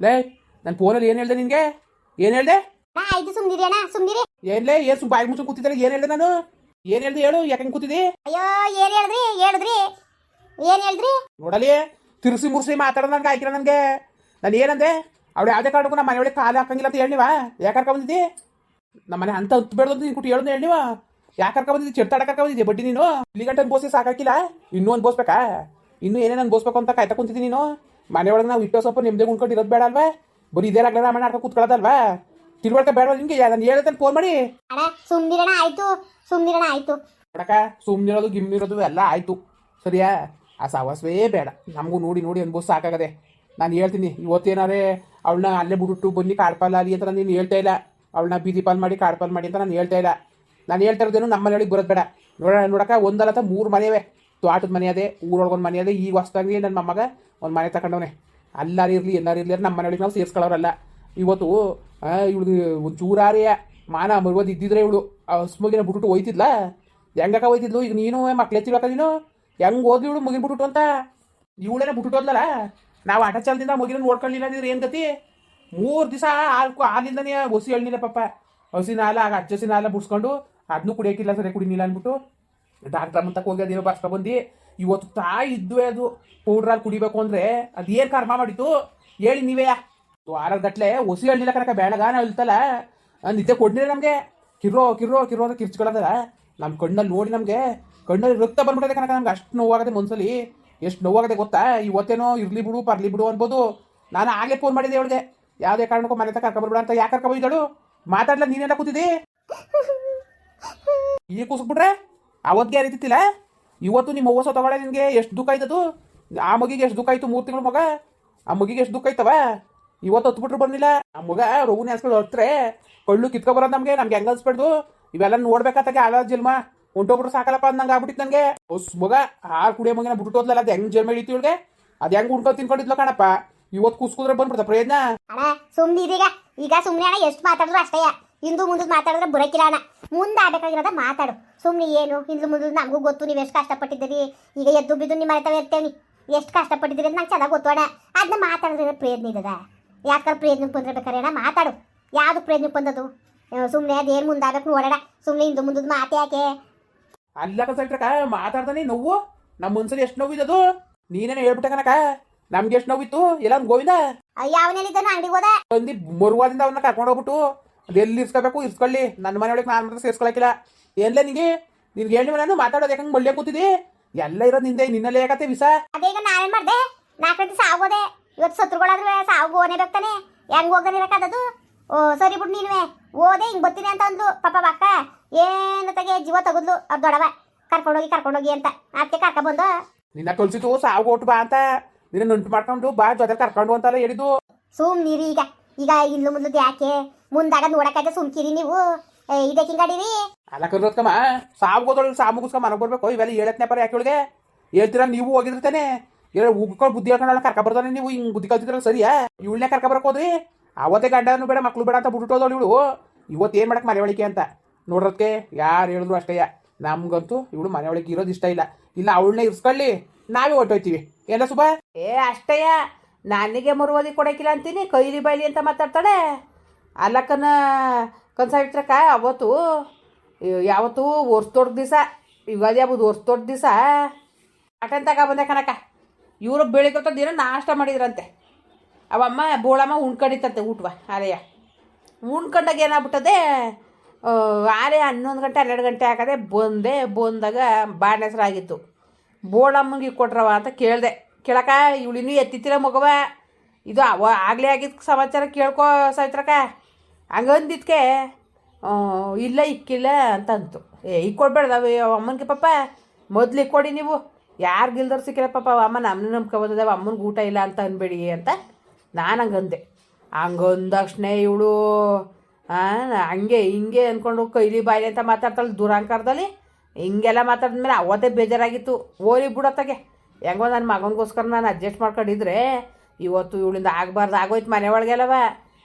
ಲೇ ನನ್ನ ಫೋನಲ್ಲಿ ಏನು ಹೇಳ್ದೆ ನಿನಗೆ? ಏನು ಹೇಳ್ದೆ? ಆಯ್ತು ಸುಮ್ನಿರಿ ಅಣ್ಣ ಸುಮ್ನಿರಿ. ಏನ್ಲೇ ಏನು ಸುಮ್ ಬಾಯಿ ಮುಚ್ಚು ಕೂತಿದ್ದಲ್ಲ ಏನು ಹೇಳ್ದೆ ನಾನು? ಏನು ಹೇಳ್ದೆ ಹೇಳು ಯಾಕೆ ಕೂತಿದಿ? ಅಯ್ಯೋ ಏನ್ ಹೇಳಿದ್ರಿ ಹೇಳಿದ್ರಿ. ಏನ್ ಹೇಳಿದ್ರಿ? ನೋಡಲಿ ತಿರ್ಸಿ ಮುರ್ಸಿ ಮಾತಾಡೋದು ನನಗೆ ಆಯ್ಕಿಲ್ಲ ನನಗೆ. ನಾನು ಏನಂದೆ ಅವಳು ಯಾವ್ದೇ ಕಾರಣಕ್ಕೂ ನಮ್ಮ ಮನೆಯೊಳಗೆ ಕಾಲು ಹಾಕಂಗಿಲ್ಲ ಅಂತ ಹೇಳಿವ ಯಾಕೆ ಕರ್ಕೊಂಬಂದಿದ್ದಿ ನಮ್ಮ ಮನೆ ಅಂತ ಹತ್ತು ಅಂತ ನೀನು ಕುಟ್ಟಿ ಹೇಳೋದು ಹೇಳಿವ ಯಾಕೆ ಕರ್ಕೊಂಬಂದಿದ್ದಿ ಚಿಡ್ತಾಡ ಕರ್ಕೊಂಬಂದಿದ್ದೆ ಬಡ್ಡಿ ನೀನು? ಇಲ್ಲಿ ಗಂಟೆ ಬೋಸಿ ಸಾಕಾಕಿಲ್ಲ ಇನ್ನೂ ಅನ್ಬೋಸ್ಬೇಕಾ ಇನ್ನೂ ಏನೇನು ಬೋಸ್ಬೇಕು ಅಂತ ಕಾಯ್ತಾ ಕುಂತಿದ್ದಿ ನೀನು? ಮನೆಯೊಳಗೆ ನಾವು ಇಟ್ಟೋ ಸ್ವಲ್ಪ ನಿಮ್ದೇ ಉಣ್ಕೊಂಡು ಇರೋದು ಬೇಡ ಅಲ್ವಾ? ಬರೀ ಇದೇ ರಾಗಲ ಮನೆ ಆಡ್ಕೊಂಡು ಕೂತ್ಕೊಳ್ಳೋದಲ್ವಾ? ತಿಳ್ಕೊಳ್ತಾ ಬೇಡ ನಿಮ್ಗೆ ನಾನು ಹೇಳ್ದೆ ಫೋನ್ ಮಾಡಿ. ಅಣ್ಣ ಸುಮ್ನಿರಣ ಆಯ್ತು ಸುಮ್ನಿರಣ ಆಯ್ತು. ನೋಡಕ ಸುಮ್ನಿರೋದು ಗಿಮ್ನಿರೋದು ಎಲ್ಲ ಆಯಿತು. ಸರಿಯಾ? ಆ ಸಾವಾಸವೇ ಬೇಡ. ನಮಗೂ ನೋಡಿ ನೋಡಿ ಅನ್ಬೋದು ಸಾಕಾಗದೆ. ನಾನು ಹೇಳ್ತೀನಿ ಇವತ್ತೇನಾರೇ ಅವಳನ್ನ ಅಲ್ಲೇ ಬಿಟ್ಟು ಬನ್ನಿ ಕಾಡ್ಪಾಲ್ ಅಲ್ಲಿ ಅಂತ ನಾನು ನೀನು ಹೇಳ್ತಾ ಇಲ್ಲ. ಅವಳನ್ನ ಬೀದಿ ಪಾಲ್ ಮಾಡಿ ಕಾಡ್ಪಾಲ್ ಮಾಡಿ ಅಂತ ನಾನು ಹೇಳ್ತಾ ಇಲ್ಲ. ನಾನು ಹೇಳ್ತಾ ಇರೋದೇನು ನಮ್ಮ ಮನೆಯೊಳಗೆ ಬರೋದು ಬೇಡ. ನೋಡೋಣ ನೋಡಕ ಒಂದಲ್ಲ ಮೂರು ಮನೆಯವೇ ತೋಟದ ಮನೆ ಅದೇ ಊರೊಳಗೊಂದು ಮನೆ ಅದೇ ಈಗ ಹೊಸ್ದಾಗಿ ನನ್ನ ಮೊಮ್ಮಗ ಒಂದು ಮನೆ ತಗೊಂಡವನೆ ಅಲ್ಲಾರು ಇರಲಿ, ಎಲ್ಲಾರು ಇರಲಿ ನಮ್ಮ ಮನೆಯೊಳಗೆ ನಾವು ಸೇರಿಸ್ಕೊಳ್ಳೋರಲ್ಲ. ಇವತ್ತು ಇವಳು ಚೂರಾರಿಯ ಮಾನ ಮರುವದು ಇದ್ದಿದ್ರೆ ಇವಳು. ಹಸ್ಮಗಿನ ಬಿಟ್ಬಿಟ್ಟು ಹೋಯ್ತಿದ್ಲ ಹೆಂಗಕ ಹೋಯ್ತಿದ್ಲು ಈಗ ನೀನು ಮಕ್ಳು ಎತ್ತಿಲಕ್ಕ ನೀನು? ಹೆಂಗ್ ಹೋದ್ಲಿ ಇವಳು ಮುಗಿನ ಬಿಟ್ಬಿಟ್ಟು ಅಂತ? ಇವಳೇನ ಬಿಟ್ಬಿಟ್ಟು ಹೋದ್ಲಲ್ಲ ನಾವು ಆಟ ಚಾಲದಿಂದ ಮುಗಿನ ನೋಡ್ಕೊಳ್ಳಿಲ್ಲ ಅಂದ್ರೆ ಏನು ಗತಿ? ಮೂರು ದಿವಸ ಹಾಲು ಹಾಲಿಂದನೇ ಹೊಸಿ ಹೇಳಿಲ್ಲ ಪಪ್ಪ ಹಸಿನ ಹಾಲು, ಆಗ ಹಚ್ಚಸಿನ ಹಾಲ ಬಿಡ್ಸ್ಕೊಂಡು ಅದನ್ನು ಕುಡಿಯೋಕ್ಕಿಲ್ಲ ಸರಿ ಕುಡಿನಿಲ್ಲ ಅಂದ್ಬಿಟ್ಟು. ಡಾಕ್ಟ್ರ್ ಮುಂತಕ್ಕೆ ಹೋಗಿ ಅದೇನೋ ಬಂದು ಇವತ್ತು ತಾಯಿ ಇದ್ವೇ ಅದು ಪೌಡ್ರಲ್ಲಿ ಕುಡಿಬೇಕು ಅಂದ್ರೆ ಅದೇನು ಕರ್ಮ ಮಾಡಿತ್ತು ಹೇಳಿ ನೀವೇ. ವಾರಗಟ್ಲೆ ಹೊಸಿ ಹಣ್ಣಿಲ್ಲ ಕನಕ ಬೇಡಗ ನಾವು ಇಲ್ತಲ್ಲ? ನಿದ್ದೆ ಕೊಡ್ಲಿಲ್ಲ ನಮಗೆ. ಕಿರೋ ಕಿರೋ ಕಿರೋ ಅಂತ ಕಿರ್ಚ್ಕೊಳ್ಳೋದಲ್ಲ ನಮ್ಮ ಕಣ್ಣಲ್ಲಿ ನೋಡಿ ನಮಗೆ ಕಣ್ಣಲ್ಲಿ ರಕ್ತ ಬಂದ್ಬಿಡದೆ ಕನಕ ನಮ್ಗೆ. ಅಷ್ಟು ನೋವಾಗದೆ ಮನ್ಸಲ್ಲಿ. ಎಷ್ಟು ನೋವಾಗದೆ ಗೊತ್ತಾ? ಇವತ್ತೇನೋ ಇರ್ಲಿ ಬಿಡು ಪರ್ಲಿ ಬಿಡು ಅನ್ಬೋದು. ನಾನು ಆಗ್ಲೇ ಫೋನ್ ಮಾಡಿದೆ ಅವಳಿಗೆ. ಯಾವುದೇ ಕಾರಣಕ್ಕೂ ಮನೆ ತಕ ಕರ್ಕೊಂಡ್ಬಿಡ ಅಂತ ಯಾಕೆ ಕರ್ಕೊಂಡಿದ್ದಳು ಮಾತಾಡ್ಲ ನೀನೆಲ್ಲ ಕೂತಿದ್ದಿ? ಈಗ ಕೂಸ್ಬಿಟ್ರೆ ಅವತ್ತಿಗೆ ರೀತಿತ್ತಿಲ್ಲ ಇವತ್ತು ನಿಮ್ಮ ಹೊಸ ತಗೊಳ್ಳೆ ನಿನಗೆ. ಎಷ್ಟು ದುಃಖ ಆಯ್ತದು? ಆ ಮಗಿಗೆ ಎಷ್ಟು ದುಃಖ ಆಯ್ತು ಮೂರು ತಿಂಗಳು ಮಗ? ಆ ಮಗಿಗೆ ಎಷ್ಟು ದುಃಖ ಆಯ್ತವ? ಇವತ್ತು ಹತ್ಬಿಟ್ರು ಬಂದಿಲ್ಲ. ಆ ಮಗ ರೋಗುನ ಹೆಸ್ಕೊಂಡು ಹೊರತ್ರೆ ಕಳ್ಳು ಕಿತ್ಕೊ ಬರೋದು ನಮಗೆ. ನಮ್ಗೆ ಹೆಂಗ ಅನ್ಸ್ಬಿಡ್ದು? ಇವೆಲ್ಲ ನೋಡ್ಬೇಕಾತಾಗೆ ಆಲ ಜಿಲ್ಮ ಹೊಂಟೋಗ್ಬಿಟ್ರು ಸಾಕಲ್ಲಪ್ಪ ಅಂದಂಗೆ ಆಗ್ಬಿಟ್ಟಿತ್ತು ನನಗೆ. ಹೊಸ ಮಗ ಹಾಲು ಕುಡಿಯೋ ಮಗಿನ ಬಿಟ್ಟು ಹೋದ್ಲಲ್ಲ, ಅದು ಹೆಂಗ್ ಜನ್ಮ ಹಿಡಿತು ಇವಳಿಗೆ? ಅದು ಹೆಂಗ್ ಉಂಟು ತಿನ್ಕೊಂಡಿದ್ಲು ಕಣಪ್ಪ? ಇವತ್ತು ಕುಸ್ಕುದ್ರೆ ಬಂದ್ಬಿಡ್ತ ಪ್ರಯತ್ನ. ಈಗ ಸುಮ್ನೆ ಅಣ್ಣ, ಎಷ್ಟು ಮಾತಾಡಿದ್ರು ಅಷ್ಟೇ. ಹಿಂದು ಮುಂದೆ ಮಾತಾಡಿದ್ರೆ ಬುರಕಿರಾಣ. ಮುಂದೆ ಆಗ್ಬೇಕಾಗಿರೋದ ಮಾತಾಡು. ಸುಮ್ಮನೆ ಏನು? ಇಂದು ಮುಂದೆ ನಮಗೂ ಗೊತ್ತು ನೀವು ಎಷ್ಟು ಕಷ್ಟಪಟ್ಟಿದ್ದೀರಿ? ಈಗ ಎದ್ದು ಬಿದ್ದು ನಿಮ್ಮ ಮನೆ ಇರ್ತೇವೆ ಎಷ್ಟು ಕಷ್ಟಪಟ್ಟಿದ್ದೀರಿ ಅಂತ ನಂಗೆ ಚೆನ್ನಾಗಿ ಗೊತ್ತು ಅಣ್ಣ. ಅದನ್ನ ಮಾತಾಡಿದ್ರೆ ಪ್ರಯತ್ನ ಇದ್ದದ. ಯಾಕಂದ್ರೆ ಪ್ರಯತ್ನಕ್ಕೆ ಬಂದ್ರೆ ಬೇಕಾರೆ ಅಣ್ಣ ಮಾತಾಡು. ಯಾವುದು ಪ್ರಯತ್ನಕ್ಕೆ ಬಂದದು ಸುಮ್ಮನೆ ಅದೇನು ಮುಂದಾಗಬೇಕು ನೋಡೋಣ ಸುಮ್ಮನೆ ಇಂದು ಮುಂದದ ಮಾತು ಯಾಕೆ? ಅಲ್ಲ ಕ ಮಾತಾಡ್ತಾನೆ ನೋವು. ನಮ್ಮ ಮನ್ಸಲ್ಲಿ ಎಷ್ಟು ನೋವಿದದು? ನೀನೇನು ಹೇಳ್ಬಿಟ್ಟೆ ಕನಕ ನಮ್ಗೆ ಎಷ್ಟು ನೋವಿತ್ತು? ಎಲ್ಲ ಗೋವಿಂದ? ಯಾವನೇಲಿದ್ದಾನು ಅಂಗಡಿಗೆ ಹೋದ. ಬಂದಿ ಮರುವಾದಿಂದ ಅವನ್ನ ಕರ್ಕೊಂಡು ಹೋಗ್ಬಿಟ್ಟು ಅದೆಲ್ಲಿ ಇರ್ಸ್ಕೋಬೇಕು ಇರ್ಸ್ಕೊಳ್ಳಿ. ನನ್ನ ಮನೆಯೊಳಗೆ ನಾನು ಮಾತ್ರ ಸೇರ್ಸ್ಕೊಳಕಿಲ್ಲ ಎಲ್ಲ ನಿಂಗೆ? ನಿನ್ಗೆ ಹೇಳಿ ನಾನು ಮಾತಾಡೋದು ಯಾಕಂಗೆ ಮಳ್ಳೆ ಕೂತಿದೆ? ಎಲ್ಲ ಇರೋದು ನಿಂದೆ ನಿನ್ನಲ್ಲೇ ಯಾಕತ್ತೆ ವಿಸ ಅದೇಗ ನಾನೇನ್ ಮಾಡ್ದೆ. ನಾಲ್ಕು ದಿವಸ ಆಗೋದೆ ಇವತ್ತು ಸತ್ರುಗಳಾದ್ರೆ ಸಾವು ಓನೇ ಬೇಕಾನೆ ಹೆಂಗ್ ಹೋಗದಿರಕ್ಕದದು ಓ ಸರಿ ಬಿಡು ನೀನುವೆ. ಓದೆ ಹಿಂಗ್ ಬರ್ತೀನಿ ಅಂತ ಅಂದ್ಲು. ಪಾಪ ಬಾಕ ಏನು ತಗೆ ಜೀವ ತಗದ್ಲು. ಅದು ದೊಡವ. ಕರ್ಕೊಂಡೋಗಿ ಕರ್ಕೊಂಡೋಗಿ ಅಂತ. ಅದಕ್ಕೆ ಕರ್ಕೊಂಡ್ಬಂದು ನಿನ್ನ ಕಲ್ಸಿತು ಸಾವು ಕೊಟ್ಟು ಬಾ ಅಂತ. ನಿನ್ನ ನುಂಟು ಮಾಡ್ಕೊಂಡು ಬಾ ಜೊತೆ ಕರ್ಕೊಂಡು ಅಂತಾರೆ ಹೇಳಿದ್ದು. ಸುಮ್ ನೀರಿ ಈಗ. ಈಗ ಇನ್ನು ಮುಂದ್ಲದ್ದು ಯಾಕೆ? ಮುಂದಾಗ ನೋಡಕ್ಕಾಯ್ತು ಸುಮ್ಕಿರಿ ನೀವು. ಏ, ಇದಕ್ಕೆ ಹಿಂಗಾಡಿರಿ ಅಲ್ಲ ಸಾವು ಗೋದ್ರ ಸಾವು ಮುಗಿಸ್ಕೊಂಡ್ ಮನೆಗೆ ಬರ್ಬೇಕು. ಇವೆಲ್ಲ ಹೇಳತ್ನೇ ಪರ ಯಾಕೆ ಒಳಗೆ ಹೇಳ್ತೀರಾ? ನೀವು ಹೋಗಿದ್ರತಾನೆ ಏನೋ ಉಗ್ಕೊಂಡು ಬುದ್ಧಿ ಹೇಳ್ಕೊಂಡು ಕರ್ಕ ಬರ್ತಾನೆ ನೀವು. ಹಿಂಗ್ ಬುದ್ಧಿ ಕಲ್ತಿದ್ರ ಸರಿಯಾ? ಇವಳನ್ನೇ ಕರ್ಕ ಬರಕ್ ಹೋದ್ರಿ ಅವತ್ತೇ ಗಂಡನು ಬೇಡ ಮಕ್ಳು ಬೇಡ ಅಂತ ಬಿಟ್ಬಿಟ್ಟೋದಳು ಇವಳು. ಇವತ್ತು ಏನು ಮಾಡಕ್ಕೆ ಮನೆ ಒಳಗೆ ಅಂತ. ನೋಡ್ರಕ್ಕೆ ಯಾರು ಹೇಳಿದ್ರು ಅಷ್ಟೇಯ ನಮ್ಗಂತೂ ಇವಳು ಮನೆ ಒಳಗೆ ಇರೋದು ಇಷ್ಟ ಇಲ್ಲ. ಇಲ್ಲ ಅವಳನ್ನೇ ಇರ್ಸ್ಕೊಳ್ಳಿ. ನಾವೇ ಹೊಟ್ಟೋಯ್ತೀವಿ ಏನ ಸುಬಾ ಏ ಅಷ್ಟಯ್ಯ. ನನಗೆ ಮುರುವದಿ ಕೊಡಕಿಲ್ಲ ಅಂತೀನಿ, ಕೈಲಿ ಬೈಲಿ ಅಂತ ಮಾತಾಡ್ತಾಳೆ. ಅಲ್ಲಕ್ಕನ ಕಾಯ ಅವತ್ತು, ಯಾವತ್ತು ವರ್ಷ ದೊಡ್ಡ ದಿವಸ, ಯುಗಾದಿ ಹಬ್ಬದ ವರ್ಷ ದೊಡ್ಡ ದಿವಸ ಮಟನ್ ತಗ ಬಂದೆ ಕನಕ ಇವರು ಬೆಳಿಗ್ಗೆ ದಿನ ನಾಷ್ಟ ಮಾಡಿದ್ರಂತೆ. ಅವಮ್ಮ ಬೋಳಮ್ಮ ಉಣ್ಕೊಂಡಿತ್ತಂತೆ ಊಟವ ಆರೆಯ ಉಣ್ಕೊಂಡಾಗ ಏನಾಗ್ಬಿಟ್ಟದೆ ಆರೆ ಹನ್ನೊಂದು ಗಂಟೆ, ಹನ್ನೆರಡು ಗಂಟೆ ಹಾಕದೆ ಬಂದೆ, ಬಂದಾಗ ಬಾಣೆಸರಾಗಿತ್ತು. ಬೋಳಮ್ಮಂಗೆ ಕೊಟ್ರವ ಅಂತ ಕೇಳಿದೆ. ಕೇಳಕ ಇವಳಿನ್ನೂ ಎತ್ತಿತ್ತಿರ ಮಗವ. ಇದು ಅವ ಆಗಲೇ ಆಗಿದ್ದ ಸಮಾಚಾರ ಕೇಳ್ಕೊ ಸಾಯ್ತ್ರಕ ಹಂಗಂದಿದ್ಕೆ ಇಲ್ಲ ಇಕ್ಕಿಲ್ಲ ಅಂತ ಅಂತು ಏ ಈಗ ಕೊಡ್ಬೇಡ್ದವ ಅಮ್ಮನಿಗೆ ಪಾಪ. ಮೊದ್ಲು ಕೊಡಿ ನೀವು. ಯಾರಿಗಿಲ್ದವ್ರು ಸಿಕ್ಕಿಲ್ಲ ಪಾಪ ಅಮ್ಮ ನಮ್ಮನ್ನ ನಂಬ್ಕೊಬೋದವ ಅಮ್ಮನಿಗೆ ಊಟ ಇಲ್ಲ ಅಂತ ಅನ್ಬೇಡಿ ಅಂತ ನಾನು ಹಂಗಂದೆ. ಹಂಗಂದಕ್ಷಣೆ ಇವಳು ಹಂಗೆ ಹಿಂಗೆ ಅಂದ್ಕೊಂಡು ಕೈಲಿ ಬಾಯಿಲಿ ಅಂತ ಮಾತಾಡ್ತಾಳೆ ದುರಾಂಕಾರದಲ್ಲಿ. ಹಿಂಗೆಲ್ಲ ಮಾತಾಡಿದ್ಮೇಲೆ ಅವತ್ತೇ ಬೇಜಾರಾಗಿತ್ತು. ಓಲಿ ಬಿಡತ್ತಗೆ. ಹೆಂಗೋ ನನ್ನ ಮಗನಿಗೋಸ್ಕರ ನಾನು ಅಡ್ಜಸ್ಟ್ ಮಾಡ್ಕೊಂಡಿದ್ರೆ, ಇವತ್ತು ಇವಳಿಂದ ಆಗಬಾರ್ದು, ಆಗೋಯ್ತು ಮನೆ ಒಳಗೆಲ್ಲವ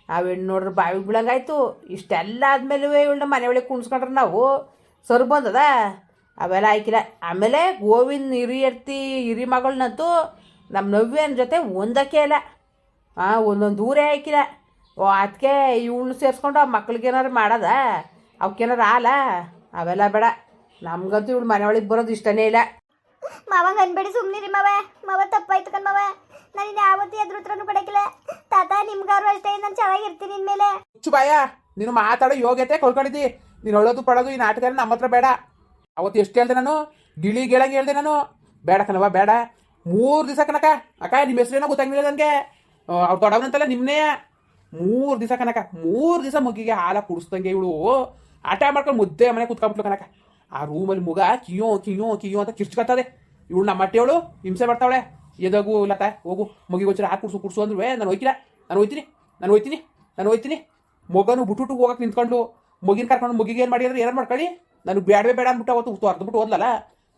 ಆ ಹೆಣ್ಣು ನೋಡ್ರಿ ಬಾವಿಗೆ ಬೀಳಂಗಾಯ್ತು. ಇಷ್ಟೆಲ್ಲ ಆದಮೇಲೆ ಇವಳನ್ನ ಮನೆ ಒಳಗೆ ಕುಣಿಸ್ಕೊಂಡ್ರೆ ನಾವು ಸರ್ ಬಂದದ? ಅವೆಲ್ಲ ಆಯ್ಕಿಲ್ಲ. ಆಮೇಲೆ ಗೋವಿಂದ ಹಿರಿಯರ್ತಿ ಹಿರಿ ಮಗಳನ್ನಂತೂ ನಮ್ಮ ನವ್ಯನ ಜೊತೆ ಒಂದಕ್ಕೆ ಇಲ್ಲ ಹಾಂ ಒಂದೊಂದು ದೂರೇ ಆಯ್ಕಿಲ್ಲ. ಓ ಅದಕ್ಕೆ ಇವಳು ಸೇರಿಸ್ಕೊಂಡು ಆ ಮಾಡೋದ ಮಾಡದ? ಅವಕ್ಕೇನಾರು ಆಲ? ಅವೆಲ್ಲ ಬೇಡ. ನಮ್ಗಂತೂ ಇವಳು ಮನೆ ಒಳಗೆ ಬರೋದು ಇಷ್ಟನೇ ಇಲ್ಲ. ಮಾವಂಗ ಅನ್ಬೇಡಿ ಸುಮ್ಮನಿರಿ ಮಾವ. ಮಾವ ತಪ್ಪಾಯ್ತು ಕಣ್ ಮಾವ. ನಾನು ಯಾವತ್ತೂ ಎದುರು ಉತ್ತರನು ಕೊಡಕಿಲ್ಲ ತಾತ ನಿಮ್ಗಾರು ಅಷ್ಟೇ, ನಾನು ಚೆನ್ನಾಗಿರ್ತೀನಿ ಇನ್ಮೇಲೆ. ಚುಬಾಯ ಬಾಯ, ನೀನು ಮಾತಾಡೋ ಯೋಗ್ಯತೆ ಕೊಳ್ಕೊಂಡಿದ್ದಿ. ನೀನು ಹೇಳೋದು ಪಡೋದು ಈ ನಾಟಕ ನಮ್ಮ ಹತ್ರ ಬೇಡ. ಅವತ್ತು ಎಷ್ಟು ಹೇಳ್ದೆ ನಾನು? ಗಿಳಿ ಗೆಳಂಗೆ ಹೇಳ್ದೆ ನಾನು. ಬೇಡ ಕಣವ ಬೇಡ. ಮೂರು ದಿವಸ ಕನಕ ಅಕ್ಕ ನಿಮ್ಮ ಹೆಸರೇನೋ ಗೊತ್ತಾಗಿಲ್ಲ ನನಗೆ. ಅವ್ರು ದೊಡ್ಡವನಂತಲ್ಲ ನಿಮ್ಮನೇ ಮೂರು ದಿವಸ ಕನಕ ಮೂರು ದಿವಸ ಮಗಿಗೆ ಹಾಲ ಕುಡಿಸ್ದಂಗೆ ಇವಳು. ಆಟ ಮಾಡ್ಕೊಂಡು ಮುದ್ದೆ ಮನೆ ಕುತ್ಕೊಂಡ್ಬಿಟ್ಲು ಕನಕ ಆ ರೂಮಲ್ಲಿ ಮುಗ ಕಿಯೋ ಕಿಯೋ ಕಿಯೋ ಅಂತ ಕಿರ್ಚ್ಕೊತದೆ ಇವಳು ನಮ್ಮ ಅಟ್ಟೆವಳು ಹಿಂಸೆ ಬರ್ತಾವಳೆ ಎದಾಗು ಲತಾ ಹೋಗು. ಮಗಿಗೆ ಒಂಚೂರು ಹಾಕಿ ಕುಡ್ಸು ಕುಡ್ಸು ಅಂದ್ರೆ ನಾನು ಹೋಯ್ಕಿಲ್ಲ ನಾನು ಹೋಯ್ತೀನಿ ನಾನು ಹೋಯ್ತೀನಿ ನಾನು ಹೋಯ್ತೀನಿ. ಮಗನು ಬಿಟ್ಟು ಹೋಗಕ್ಕೆ ನಿಂತ್ಕೊಂಡು ಮಗಿನ ಕರ್ಕೊಂಡು ಮಗಿಗೆ ಏನು ಮಾಡಿದ್ರೆ ಏನಾರು ಮಾಡ್ಕೊಳ್ಳಿ. ನಾನು ಬೇಡವೇ ಬೇಡ ಅಂದ್ಬಿಟ್ಟು ಅವತ್ತು ತೊರ್ದ್ಬಿಟ್ಟು ಹೋದ್ಲಲ್ಲ?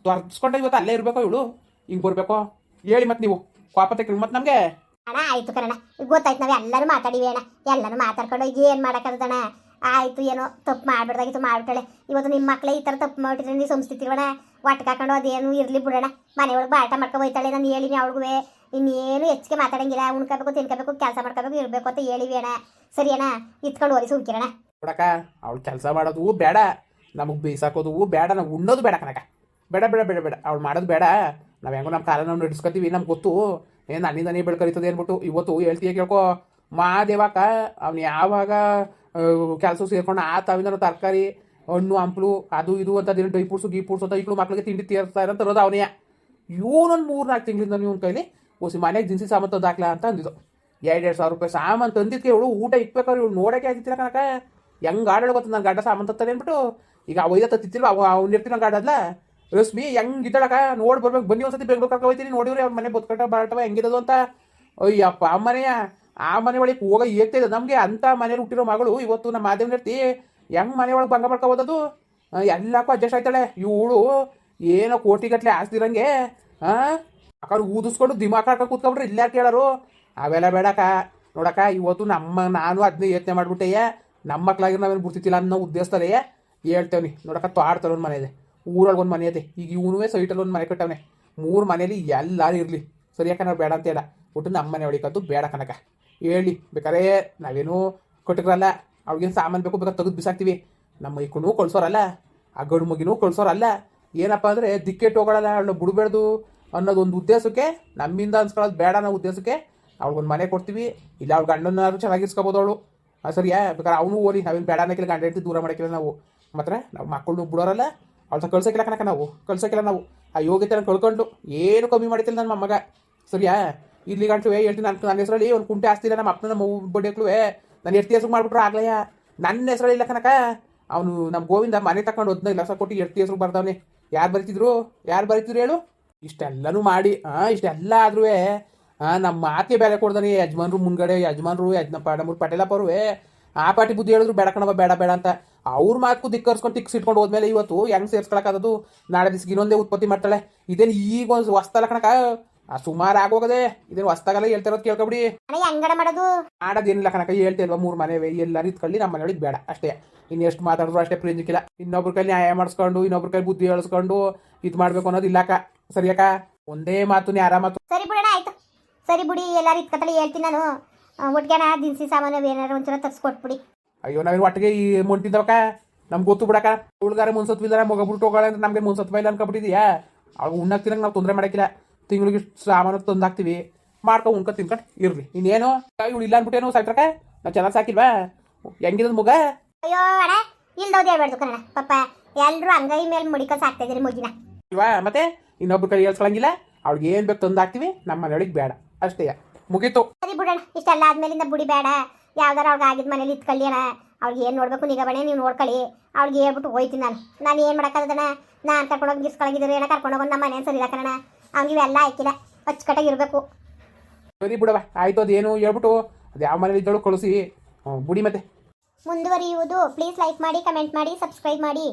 ತೊರ್ಸ್ಕೊಂಡು ಇವತ್ತು ಅಲ್ಲೇ ಇರಬೇಕು ಇವಳು? ಹಿಂಗೆ ಬರಬೇಕು? ಹೇಳಿ ಮತ್ತೆ ನೀವು. ತೆಕ್ಕೊಂಡು ಮತ್ತೆ ನಮಗೆ? ಅಣ್ಣ, ಆಯ್ತು ಕಣ ಗೊತ್ತಾಯ್ತು ನಾವು ಎಲ್ಲರೂ ಮಾತಾಡಿವಿ ಅಣ್ಣ. ಎಲ್ಲರೂ ಮಾತಾಡ್ಕೊಂಡು ಈಗ ಏನು ಮಾಡೋಕ್ಕದಣ್ಣ ಆಯ್ತು, ಏನೋ ತಪ್ಪು ಮಾಡ್ಬಿಡ್ದಾಗಿತ್ತು, ಮಾಡ್ಬಿಟ್ಟಾಳೆ. ಇವತ್ತು ನಿಮ್ಮ ಮಕ್ಕಳೇ ಈ ಥರ ತಪ್ಪು ಮಾಡಿದ್ರೆ ನೀವು ಸಂಸ್ಥಿತಿರ್ವಣ ಒಟ್ಟು ಅದೇನು ಇರಲಿ ಬಿಡೋಣ. ಮನೆಯೊಳಗೆ ಬಾಟ ಮಾಡ್ಕೊ ಹೋಯ್ತಾಳೆ, ನಾನು ಹೇಳಿನಿ ಅವಳಿಗೂ ಇನ್ನೇನು ಹೆಚ್ಚಿಗೆ ಮಾತಾಡಂಗಿಲ್ಲ, ಉಣ್ಕೋಬೇಕು, ತಿನ್ಕೋಬೇಕು, ಕೆಲಸ ಮಾಡ್ಕೋಬೇಕು, ಇರಬೇಕು ಅಂತ ಹೇಳಿವಿ ಅಣ್ಣ. ಸರಿ ಅಣ್ಣ ಇತ್ಕೊಂಡು ಹೋರಿ ಸುಮ್ಕಿರಣ ನೋಡಕ್ಕ ಅವಳು ಕೆಲಸ ಮಾಡೋದು ಬೇಡ. ನಮಗೆ ಬೀಸಾಕೋದು ಬೇಡ, ನಾವು ಉಣ್ಣೋದು ಬೇಡ ಕನಕ ಬೇಡ ಬೇಡ ಬೇಡ ಬೇಡ. ಅವಳು ಮಾಡೋದು ಬೇಡ. ನಾವು ಹೆಂಗೋ ನಮ್ಮ ಕಾಲ ನಾವು ನಡೆಸ್ಕೊತೀವಿ ನಮ್ಗೆ ಗೊತ್ತು. ಏನು ನನ್ನಿಂದ ನೀ ಬೆಳ್ಕರಿತದೆ ಅಂದ್ಬಿಟ್ಟು ಇವತ್ತು ಹೇಳ್ತೀಯ ಕೇಳ್ಕೊ. ಮಾದೇವಕ್ಕ ಅವ್ನು ಯಾವಾಗ ಕೆಲಸ ಸೇರ್ಕೊಂಡು ಆ ತಾವಿಂದ ತರಕಾರಿ, ಹಣ್ಣು, ಹಂಪಲು, ಅದು ಇದು ಅಂತ ದಿನ ಡ್ರೈ ಫ್ರೂಟ್ಸು ಗೀ ಫ್ರೂಟ್ಸ್ ಅಂತ ಇಕ್ಕಳು ಮಕ್ಕಳಿಗೆ ತಿಂಡಿ ತೀರ್ತಾ ಇರೋ ತರೋದು ಅವನೇ. ಇವನೊಂದು ಮೂರು ನಾಲ್ಕು ತಿಂಗಳಿಂದ ನೀವು ಕೈಲಿ ಓಸಿ ಮನೆಗೆ ದಿನಸಿ ಸಾಮಾನು ತಂದಾಕ್ಲಾ ಅಂತ ಅಂದಿದ್ದು. ಎರಡು ಎರಡು ಸಾವಿರ ರೂಪಾಯಿ ಸಾಮಾನು ತಂದಿದ್ದಕ್ಕೆ ಇವಳು ಊಟ ಇಕ್ಬೇಕಾದ್ರೆ ಇವಳು ನೋಡೋಕೆ ಆಗಿತ್ತಿಲ್ಲ ಕನಕ ಹೆಂಗೆ ಆಡೋಳು ಗೊತ್ತ ನನ್ನ ಗಾಡ ಸಾಮಾನು ತತ್ತಾನೆ ಅಂದ್ಬಿಟ್ಟು, ಈಗ ಅವೈದ ತತ್ತಿತ್ತಿಲ್ಲ ಅವ ಅವ್ನು ಇರ್ತೀನಿ ಗಂಡ ಅದ್ಲ. ರಶ್ಮಿ ಹೆಂಗೆ ಇದ್ದಾಳಕ ನೋಡಿ ಬರ್ಬೇಕು, ಬನ್ನಿ ಒಂದ್ಸತಿ ಬೆಂಗ್ಳೂರು ಕರ್ಕೊಂಡು ಹೋಗ್ತೀನಿ ನೋಡಿವ್ರಿ ಅವ್ರ ಮನೆ ಬದುಕಟ್ಟ ಬಾರಟವ ಹೆಂಗಿರೋದು ಅಂತ. ಅಯ್ಯಪ್ಪ ಅಮ್ಮನೆಯ ಮನೆಯ ಆ ಮನೆ ಒಳಗೆ ಹೋಗ ಏಗ್ತಾ ಇದೆ ನಮಗೆ ಅಂಥ ಮನೇಲಿ ಹುಟ್ಟಿರೋ ಮಗಳು ಇವತ್ತು ನಮ್ಮ ಮಾದೇವನರ್ತಿ ಹೆಂಗೆ ಮನೆ ಒಳಗೆ ಭಂಗ ಮಾಡ್ಕೊ ಎಲ್ಲಕ್ಕೂ ಅಡ್ಜಸ್ಟ್ ಆಯ್ತಾಳೆ. ಇವಳು ಏನೋ ಕೋಟಿಗಟ್ಟಲೆ ಆಸ್ತಿರಂಗೆ ಹಾಂ ಅಕ್ಕ ಊದಿಸ್ಕೊಂಡು ದಿಮಾಕ್ ಹಾಕ ಕೂತ್ಕೊಂಡ್ರೆ. ಇಲ್ಲ ಕೇಳರು? ಅವೆಲ್ಲ ಬೇಡಕ್ಕ. ನೋಡಕ್ಕ, ಇವತ್ತು ನಮ್ಮ ನಾನು ಅದನ್ನೇ ಯೋಚನೆ ಮಾಡಿಬಿಟ್ಟೆಯ, ನಮ್ಮ ಮಕ್ಳಾಗಿ ನಾವೇನು ಬಿಡ್ತಿತ್ತಿಲ್ಲ ಅನ್ನೋ ಉದ್ದೇಶದಲ್ಲೇ ಹೇಳ್ತೇವ್ನಿ. ನೋಡಕ್ಕ ತೋಡ್ತಾಳೆ ಒಂದು ಮನೆ ಇದೆ. ಊರೊಳಗೆ ಒಂದು ಮನೆ ಇದೆ. ಈಗ ಇವನುವೇ ಸೈಟಲ್ಲಿ ಒಂದು ಮನೆ ಕಟ್ಟವನೆ. ಮೂರು ಮನೇಲಿ ಎಲ್ಲರೂ ಇರಲಿ. ಸರಿಯಾಕ ನಾವು ಬೇಡ ಅಂತ ಹೇಳ. ಒಟ್ಟು ನಮ್ಮ ಮನೆ ಬೇಡ ಕನಕ ಹೇಳಿ ಬೇಕಾರೆ ನಾವೇನು ಕೊಟ್ಟಿರಲ್ಲ. ಅವ್ಳಿಗೇನು ಸಾಮಾನು ಬೇಕು ಬೇಕಾದ್ರೆ ತೆಗೆದು ಬಿಸಾಕ್ತೀವಿ. ನಮ್ಮ ಮೈಕುನು ಕಳ್ಸೋರಲ್ಲ, ಆ ಗಂಡು ಮಗಿನೂ ಕಳ್ಸೋರಲ್ಲ. ಏನಪ್ಪ ಅಂದರೆ ದಿಕ್ಕೆಟ್ಟು ಹೋಗೋಳಲ್ಲ ಅವಳನ್ನ ಬಿಡಬೇಡ್ದು ಅನ್ನೋದೊಂದು ಉದ್ದೇಶಕ್ಕೆ, ನಮ್ಮಿಂದ ಅನ್ಸ್ಕೊಳ್ಳೋದು ಬೇಡ ಅನ್ನೋ ಉದ್ದೇಶಕ್ಕೆ ಅವ್ಳಿಗೊಂದು ಮನೆ ಕೊಡ್ತೀವಿ. ಇಲ್ಲ, ಅವ್ಳ ಗಂಡನಾದ್ರು ಚೆನ್ನಾಗಿರ್ಸ್ಕೊಬೋದು ಅವಳು. ಆ, ಸರಿಯಾ? ಬೇಕಾದ್ರೆ ಅವನು ಓಲಿ ನಾವೇನು ಬೇಡ ಅನ್ನೋಕ್ಕಿಲ್ಲ, ಗಂಡ ಹೆಂಡತಿ ದೂರ ಮಾಡೋಕ್ಕಿಲ್ಲ ನಾವು. ಮಾತ್ರ ನಾವು ಮಕ್ಕಳನ್ನು ಬಿಡೋರಲ್ಲ, ಅವ್ಳ ಕಳ್ಸೋಕ್ಕಿಲ್ಲ ಕಣಕ ನಾವು. ಕಳ್ಸೋಕ್ಕಿಲ್ಲ ನಾವು. ಆ ಯೋಗ್ಯತೆನ ಕಳ್ಕೊಂಡು, ಏನು ಕಮ್ಮಿ ಮಾಡಿತಿಲ್ಲ ನನ್ನ ಮೊಮ್ಮಗ. ಸರಿಯಾ? ಇಲ್ಲಿ ಗಂಟು ಹೇಳ್ತೀನಿ ನನ್ನ ನನ್ನ ಹೆಸರಲ್ಲಿ ಒಂದು ಕುಂಟೆ ಆಸ್ತಿಲ್ಲ ನಮ್ಮ ಅಪ್ಪನ ನಮ್ಮ ಬಡ್ಡೆಕ್ಳು ನಾನು ಎರ್ತಿ ಹೆಸರು ಮಾಡ್ಬಿಟ್ರು ಆಗ್ಲಯ್ಯ ನನ್ನ ಹೆಸರಲ್ಲಿ ಇಲ್ಲ ಕನಕ ಅವನು ನಮ್ಮ ಗೋವಿಂದ ಮನೆ ತಕೊಂಡು ಹೋದ್ನ ಇಲ್ಲ ಲಕ್ಷ ಕೊಟ್ಟು ಎರ್ತಿ ಹೆಸರು ಬರ್ದವನೆ? ಯಾರು ಬರೀತಿದ್ರು? ಯಾರು ಬರೀತಿದ್ರು ಹೇಳು? ಇಷ್ಟೆಲ್ಲನೂ ಮಾಡಿ ಹಾಂ ಇಷ್ಟೆಲ್ಲ ಆದ್ರೂ ನಮ್ಮ ಮಾತಿಗೆ ಬೆಲೆ ಕೊಡ್ದಾನೆ, ಯಜಮಾನ್ರು ಮುಂದ್ಗಡೆ, ಯಜಮಾನ್ರು ಯಜ್ಞ ಪಾಡಮ್ರು ಪಟೇಲಪ್ಪ ಆ ಪಾಟಿ ಬುದ್ಧಿ ಹೇಳಿದ್ರು, ಬೇಡ ಕಣವ ಬೇಡ ಬೇಡ ಅಂತ. ಅವ್ರ ಮಾತು ದಿಕ್ಕರ್ಸ್ಕೊಂಡು ತಿಕ್ಸಿಟ್ಕೊಂಡು ಹೋದ್ಮೇಲೆ ಇವತ್ತು ಹೆಂಗ್ ಸೇರ್ಸ್ಕೊಳಕ್ಕಾಗದು ನಾಳೆ ದಿವ್ಸ ಇನ್ನೊಂದೇ ಉತ್ಪತ್ತಿ ಮಾಡ್ತಾಳೆ. ಇದೇನು ಈಗ ಒಂದು ಹೊಸ್ತಲ್ಲ ಕಣಕ ಆ ಸುಮಾರು ಆಗೋಗದೆ ಇದನ್ನ ಹೊಸ್ತಾಗಲ್ಲ ಹೇಳ್ತಿರೋದು ಕೇಳ್ಕೊಬಿಡಿ. ಅಣ್ಣ ಹೆಂಗಡ ಮಾಡೋದು? ಮಾಡೋದೇನಿಲ್ಲ ಹೇಳ್ತಾ ಹೇಳ್ತಿಲ್ವಾ ಮೂರು ಮನೆ ಎಲ್ಲರೂ ಇತ್ಕೊಳ್ಳಿ ನಮ್ಮ ಮನೆಯೊಳಗೆ ಬೇಡ ಅಷ್ಟೇ. ಇನ್ನು ಎಷ್ಟು ಮಾತಾಡಿದ್ರು ಅಷ್ಟೇ ಪ್ರಿಂಜಿಕ್ಕಿಲ್ಲ ಇನ್ನೊಬ್ರ ಕೈ ನ್ಯಾಯ ಮಾಡಿಸ್ಕೊಂಡು ಇನ್ನೊಬ್ರ ಕೈ ಬುದ್ಧಿ ಹೇಳಿಸ್ಕೊಂಡು ಇದು ಮಾಡಬೇಕು ಅನ್ನೋದು ಇಲ್ಲಕ್ಕ. ಸರಿಯಾಕ ಒಂದೇ ಮಾತು ನೀ ಮಾತು ಸರಿ ಬಿಡೋಣ ಆಯ್ತು. ಸರಿ ಬಿಡಿ ಎಲ್ಲಾರು ಇತ್ಕತ್ತಲೆ ಹೇಳ್ತೀನಿ ನಾನು. ಒಟ್ಟಿಗೆ ದಿನಸಿ ಸಾಮಾನು ಏನಾರು ಒಂಚೂರ ತರಿಸ್ಕೊಟ್ಬಿಡಿ. ಅಯ್ಯೋ ನಾವೇನು ಒಟ್ಟಿಗೆ ಈ ಮುಂಟಿದ್ದವಕ್ಕ? ನಮ್ಗೆ ಗೊತ್ತು ಬಿಡಕ್ಕ. ಉಳ್ಗಾರ ಮುನ್ಸತ್ವಿಲ್ಲ ಮಗ ಬಿಟ್ಟು ಹೋಗೋಣ ಅಂತ ನಮಗೆ ಮುನ್ಸತ್ವ ಇಲ್ಲ ಅನ್ಕೊಬಿಟ್ಟಿದ್ಯಾ? ಅವಾಗ ಉಣ್ಣಕ್ಕೆ ತಿನ್ನಕ್ಕೆ ನಾವು ತೊಂದರೆ ಮಾಡಕ್ಕಿಲ್ಲ ತಿಂಗಳಿಗೆ ಸಾಮಾನು ತಂದಾಕ್ತೀವಿ ಮಾಡ್ಕೊಂಡು ಉಣ್ಕೊ ತಿನ್ಕೊಂಡು ಇರ್ಲಿ ಇನ್ನೇನು? ಇವಳು ಇಲ್ಲ ಅನ್ಬಿಟ್ಟೇನು ಸಾಯ್ತ್ರಕ ನಾವು ಚೆನ್ನಾಗಿ ಸಾಕಿಲ್ವಾ? ಹೆಂಗಿದ್ ಮುಗ? ಅಯ್ಯೋ ಅಣ್ಣ ಇಲ್ದೋದು ಹೇಳ್ಬಾರ್ದು ಕಣ ಪಾಪ ಎಲ್ಲರೂ ಅಂಗೈ ಮೇಲೆ ಮುಡಿಕೊಂಡು ಸಾಕ್ತಾ ಇದ್ರಿ ಮುಗಿನ. ಇಲ್ವಾ? ಮತ್ತೆ ಇನ್ನೊಬ್ರು ಕೈ ಹೇಳ್ಸ್ಕೊಳಂಗಿಲ್ಲ ಅವ್ಳಿಗೆ ಏನು ಬೇಕು ತಂದು ಹಾಕ್ತೀವಿ. ನಮ್ಮ ಮನೆಯೊಳಗೆ ಬೇಡ. ಅಷ್ಟೇ. ಮುಗೀತು. ಸರಿ ಬಿಡೋಣ. ಇಷ್ಟೆಲ್ಲ ಆದ್ಮೇಲಿಂದ ಬುಡಿ ಬೇಡ. ಯಾವ್ದಾರ ಅವ್ಳಿಗೆ ಆಗಿದ ಮನೇಲಿ ಇತ್ಕೊಳ್ಳಿ ಅಣ್ಣ. ಅವ್ಳಿಗೆ ಏನು ನೋಡ್ಬೇಕು ನಿಗಬಣೆ ನೀವು ನೋಡ್ಕೊಳ್ಳಿ. ಅವ್ಳಿಗೆ ಹೇಳ್ಬಿಟ್ಟು ಹೋಯ್ತೀನಿ ನಾನು. ನಾನು ಏನು ಮಾಡೋಕ್ಕಾಗದಣ್ಣ ನಾನು ಕರ್ಕೊಂಡೋಗಿ ಗಿಸ್ಕೊಳಗಿದ್ರೆ ಏನೋ ಕರ್ಕೊಂಡೋಗಿ ನಮ್ಮ ಮನೆ ಸರಿ ಕಣ ಅವ್ನಿಗೆ ಇವೆಲ್ಲ ಹಾಕಿಲ್ಲ ಅಚ್ಚುಕಟ್ಟಾಗಿ ಇರಬೇಕು. ಸರಿ ಬಿಡವ ಆಯ್ತು ಅದೇನು ಹೇಳ್ಬಿಟ್ಟು ಅದು ಯಾವ ಮನೇಲಿ ಇದ್ದಳು ಕಳಿಸಿ. ಹ್ಞೂ ಬುಡಿ ಮತ್ತೆ. ಮುಂದುವರಿಯುವುದು. ಪ್ಲೀಸ್ ಲೈಕ್ ಮಾಡಿ ಕಮೆಂಟ್ ಮಾಡಿ ಸಬ್ಸ್ಕ್ರೈಬ್ ಮಾಡಿ.